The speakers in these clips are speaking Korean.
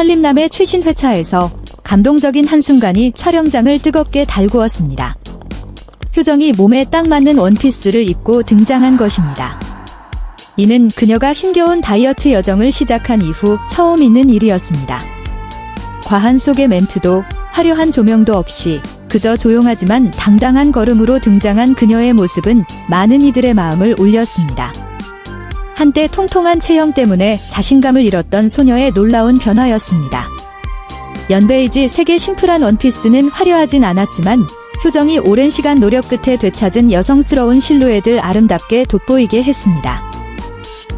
살림남의 최신 회차에서 감동적인 한순간이 촬영장을 뜨겁게 달구었습니다. 효정이 몸에 딱 맞는 원피스를 입고 등장한 것입니다. 이는 그녀가 힘겨운 다이어트 여정을 시작한 이후 처음 있는 일이었습니다. 과한 속의 멘트도 화려한 조명도 없이 그저 조용하지만 당당한 걸음으로 등장한 그녀의 모습은 많은 이들의 마음을 울렸습니다. 한때 통통한 체형 때문에 자신감을 잃었던 소녀의 놀라운 변화였습니다. 연베이지 색의 심플한 원피스는 화려하진 않았지만 효정이 오랜 시간 노력 끝에 되찾은 여성스러운 실루엣을 아름답게 돋보이게 했습니다.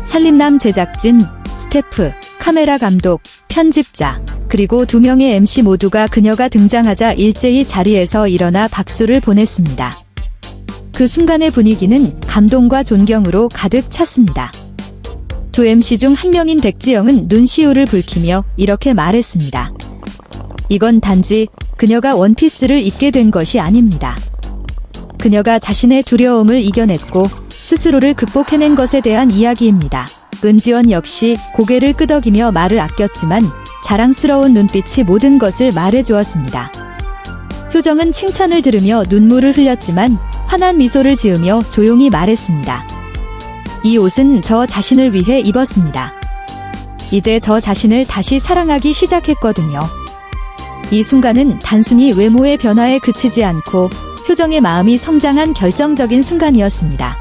살림남 제작진, 스태프, 카메라 감독, 편집자, 그리고 두 명의 MC 모두가 그녀가 등장하자 일제히 자리에서 일어나 박수를 보냈습니다. 그 순간의 분위기는 감동과 존경으로 가득 찼습니다. 두 MC 중 한 명인 백지영은 눈시울을 붉히며 이렇게 말했습니다. 이건 단지 그녀가 원피스를 입게 된 것이 아닙니다. 그녀가 자신의 두려움을 이겨냈고 스스로를 극복해낸 것에 대한 이야기입니다. 은지원 역시 고개를 끄덕이며 말을 아꼈지만 자랑스러운 눈빛이 모든 것을 말해주었습니다. 효정은 칭찬을 들으며 눈물을 흘렸지만 환한 미소를 지으며 조용히 말했습니다. 이 옷은 저 자신을 위해 입었습니다. 이제 저 자신을 다시 사랑하기 시작했거든요. 이 순간은 단순히 외모의 변화에 그치지 않고 효정의 마음이 성장한 결정적인 순간이었습니다.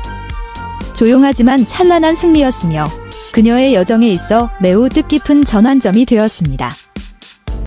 조용하지만 찬란한 승리였으며 그녀의 여정에 있어 매우 뜻깊은 전환점이 되었습니다.